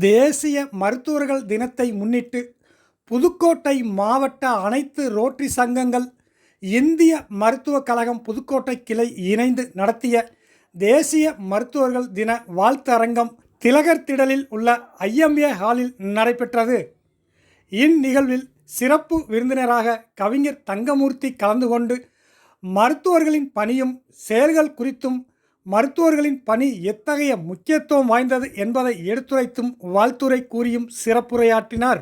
தேசிய மருத்துவர்கள் தினத்தை முன்னிட்டு புதுக்கோட்டை மாவட்ட அனைத்து ரோட்டரி சங்கங்கள் இந்திய மருத்துவக் கழகம் புதுக்கோட்டை கிளை இணைந்து நடத்திய தேசிய மருத்துவர்கள் தின வாழ்த்தரங்கம் திலகர் திடலில் உள்ள ஐஎம்ஏ ஹாலில் நடைபெற்றது. இந்நிகழ்வில் சிறப்பு விருந்தினராக கவிஞர் தங்கமூர்த்தி கலந்து கொண்டு மருத்துவர்களின் பணியும் செயல்கள் குறித்தும் மருத்துவர்களின் பணி எத்தகைய முக்கியத்துவம் வாய்ந்தது என்பதை எடுத்துரைத்தும் வாழ்த்துரை கூறியும் சிறப்புரையாற்றினார்.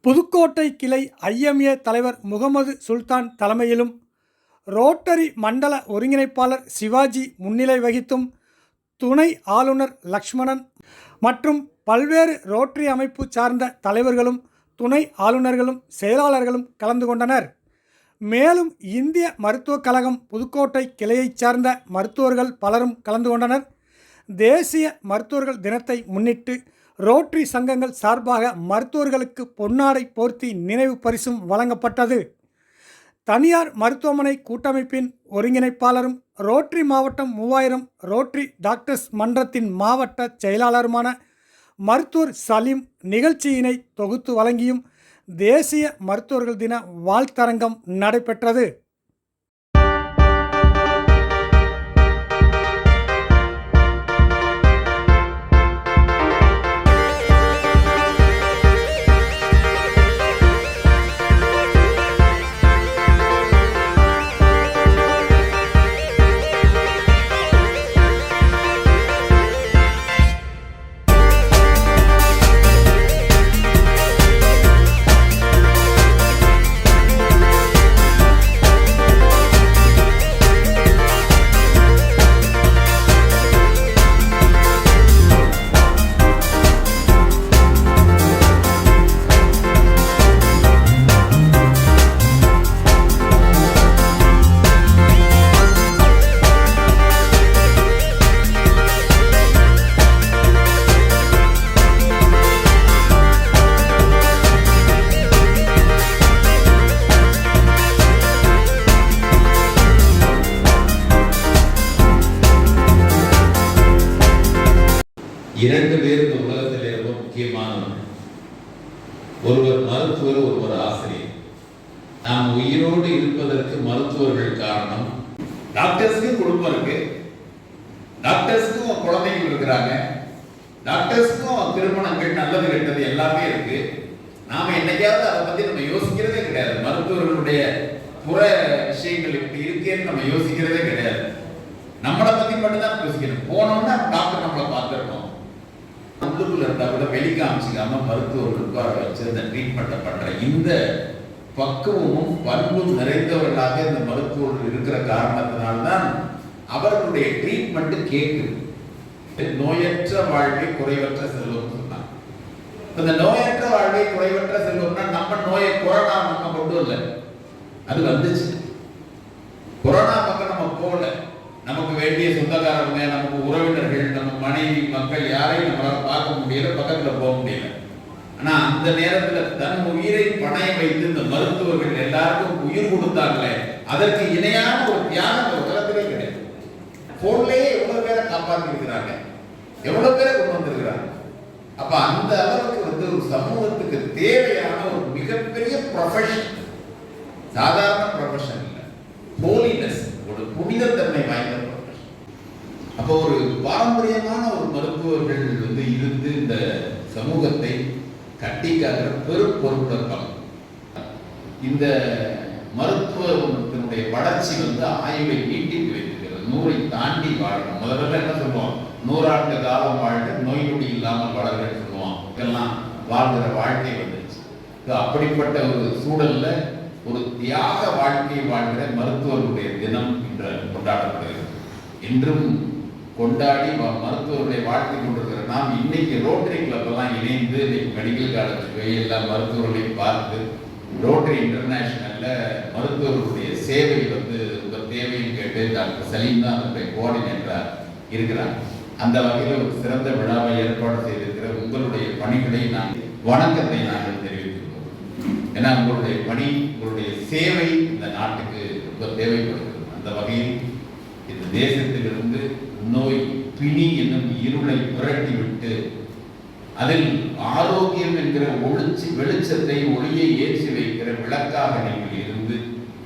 புதுக்கோட்டை கிளை ஐஎம்ஏ தலைவர் முகமது சுல்தான் தலைமையிலும் ரோட்டரி மண்டல ஒருங்கிணைப்பாளர் சிவாஜி முன்னிலை வகித்தும் துணை ஆளுநர் லக்ஷ்மணன் மற்றும் பல்வேறு ரோட்டரி அமைப்பு சார்ந்த தலைவர்களும் துணை ஆளுநர்களும் செயலாளர்களும் கலந்து கொண்டனர். மேலும் இந்திய மருத்துவக் கழகம் புதுக்கோட்டை கிளையைச் சார்ந்த மருத்துவர்கள் பலரும் கலந்து கொண்டனர். தேசிய மருத்துவர்கள் தினத்தை முன்னிட்டு ரோட்டரி சங்கங்கள் சார்பாக மருத்துவர்களுக்கு பொன்னாடை போர்த்தி நினைவு பரிசும் வழங்கப்பட்டது. தனியார் மருத்துவமனை கூட்டமைப்பின் ஒருங்கிணைப்பாளரும் ரோட்டரி மாவட்டம் மூவாயிரம் ரோட்டரி டாக்டர்ஸ் மன்றத்தின் மாவட்ட செயலாளருமான மருத்துவர் சலீம் நிகழ்ச்சியினை தொகுத்து வழங்கியும் தேசிய மருத்துவர்கள் தின வாழ்த்தரங்கம் நடைபெற்றது. இரண்டு பேர் இந்த உலகத்தில் ரொம்ப முக்கியமானவர்கள். ஒருவர் மருத்துவர் ஒருவர் ஆசிரியர். நாம் உயிரோடு இருப்பதற்கு மருத்துவர்கள் காரணம். டாக்டர்ஸ்க்கு குடும்பம் இருக்கு. டாக்டர்ஸ்க்கும் குழந்தைகள் இருக்கிறாங்க. டாக்டர்ஸ்க்கும் திருமணங்கள் நல்லது கெட்டது எல்லாமே இருக்கு. நாம என்னைக்காவது அதை பத்தி நம்ம யோசிக்கிறதே கிடையாது. மருத்துவர்களுடைய புற விஷயங்கள் இப்படி இருக்கேன்னு நம்ம யோசிக்கிறதே கிடையாது. நம்மளை பத்தி மட்டும்தான் யோசிக்கணும். போனோம்னா டாக்டர் நம்மளை பார்த்துருக்கோம். உள்ளுக்குள்ள இருந்தா கூட வெளி காமிச்சிக்காம மருத்துவர்கள் உட்கார வச்சு அந்த ட்ரீட்மெண்ட்டை பண்ற இந்த பக்குவமும் பண்பும் நிறைந்தவர்களாக இந்த மருத்துவர்கள் இருக்கிற காரணத்தினால்தான் அவர்களுடைய ட்ரீட்மெண்ட் கேட்குது நோயற்ற வாழ்வை குறைவற்ற செல்வம் சொன்னாங்க. இந்த நோயற்ற வாழ்வை குறைவற்ற செல்வம்னா நம்ம நோயை கொரோனா நம்ம கொண்டு வரல. அது வந்துச்சு. கொரோனா பக்கம் நம்ம போகல. நமக்கு வேண்டிய சொந்தக்காரங்க நமக்கு உறவினர்கள் நம்ம மனைவி மக்கள் முடியல பக்கத்தில் போக முடியல. ஆனா அந்த நேரத்துல தன் உயிரை பணைய வைத்து இந்த மருத்துவர்கள் எல்லாருக்கும் உயிர் கொடுத்தாங்களே அதற்கு இணையான ஒரு தியாகம் இந்த உலகத்திலே கிடையாது போன்லயே எவ்வளவு பேரை காப்பாத்தி இருக்கிறாங்க எவ்வளவு பேரை கொண்டு வந்திருக்கிறாங்க? அப்ப அந்த அளவுக்கு வந்து ஒரு சமூகத்துக்கு தேவையான ஒரு மிகப்பெரிய ப்ரொஃபஷன் சாதாரண ப்ரொஃபஷன் இல்லை. ஹோலினஸ் ஒரு புனிதத்தன்மை வாய்ந்த அப்போ ஒரு பாரம்பரியமான ஒரு மருத்துவர்கள் வந்து இருந்து இந்த சமூகத்தை கட்டி காக்கிற பெரும் பொறுப்பிருப்பாங்க இந்த மருத்துவத்தினுடைய வளர்ச்சி வந்து ஆய்வை நீட்டித்து வைத்திருக்கிறது. நூறை தாண்டி வாழணும். முதல்ல என்ன சொல்லுவோம்? நூறாண்டு காலம் வாழ்க நோய் நொடி இல்லாமல் வளர்கன்னு சொல்லுவோம். இதெல்லாம் வாழ்கிற வாழ்க்கை வந்துச்சு அப்படிப்பட்ட ஒரு சூழல்ல ஒரு தியாக வாழ்க்கையை வாழ்கிற மருத்துவர்களுடைய தினம் என்ற கொண்டாடப்படுகிறது. என்றும் கொண்டாடி ம- மருத்துவருடைய கொண்டிருக்கிற நாம் இன்னைக்கு ரோட்டரி கிளப் இணைந்து இன்னைக்கு மெடிக்கல் காலேஜ் போய் எல்லா மருத்துவர்களையும் பார்த்து ரோட்டரி இன்டர்நேஷனல்ல மருத்துவர்களுடைய சேவை வந்து உங்கள் தேவைன்னு கேட்டு டாக்டர் சலீம் தான் அதனுடைய கோஆர்டினேட்டராக இருக்கிறார். அந்த வகையில் ஒரு சிறந்த விழாவை ஏற்பாடு செய்திருக்கிற உங்களுடைய பணிகளை நான் வணக்கத்தை நாங்கள் தெரிவித்துள்ளோம் ஏன்னா உங்களுடைய பணி உங்களுடைய சேவை இந்த நாட்டுக்கு ரொம்ப தேவைப்படுகிறது. அந்த வகையில் இந்த தேசத்திலிருந்து நோய் பிணி என்னும் இருளை புரட்டிவிட்டு அதில் ஆரோக்கியம் என்கிற ஒளிச்சி வெளிச்சத்தை ஒளியை ஏற்றி வைக்கிற விளக்காக நீங்கள் இருந்து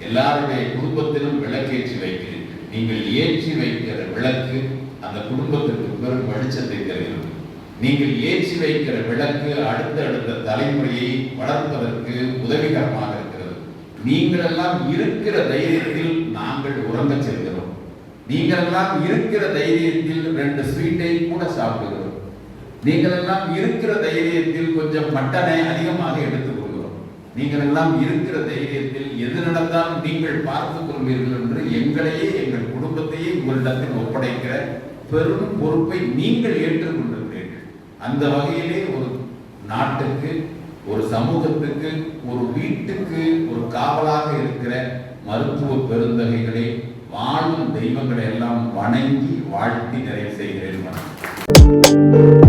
எல்லாருடைய குடும்பத்திலும் விளக்கேற்றி வைக்கிறீர்கள். நீங்கள் ஏற்றி வைக்கிற விளக்கு அந்த குடும்பத்திற்கு பெரும் வெளிச்சத்தை தருகிறது. நீங்கள் ஏற்றி வைக்கிற விளக்கு அடுத்த அடுத்த தலைமுறையை வளர்ப்பதற்கு உதவிகரமாக இருக்கிறது. நீங்களெல்லாம் இருக்கிற தைரியத்தில் நாங்கள் உறங்க செல்கிறோம். நீங்களெல்லாம் இருக்கிற தைரியத்தில் ரெண்டு ஸ்வீட்டை கூட சாப்பிடுகிறோம். நீங்களெல்லாம் இருக்கிற தைரியத்தில் கொஞ்சம் மட்டனை அதிகமாக எடுத்துக் கொள்கிறோம் இருக்கிற தைரியத்தில் எது நடந்தாலும் நீங்கள் பார்த்துக் கொள்வீர்கள் என்று எங்களையே எங்கள் குடும்பத்தையே உங்களிடத்தில் ஒப்படைக்கிற பெரும் பொறுப்பை நீங்கள் ஏற்றுக்கொண்டிருக்கிறீர்கள். அந்த வகையிலே ஒரு நாட்டுக்கு ஒரு சமூகத்துக்கு ஒரு வீட்டுக்கு ஒரு காவலாக இருக்கிற மருத்துவ பெருந்தகைகளை வாழும் தெய்வங்களை எல்லாம் வணங்கி வாழ்த்தி நிறைவு செய்கிறேன்.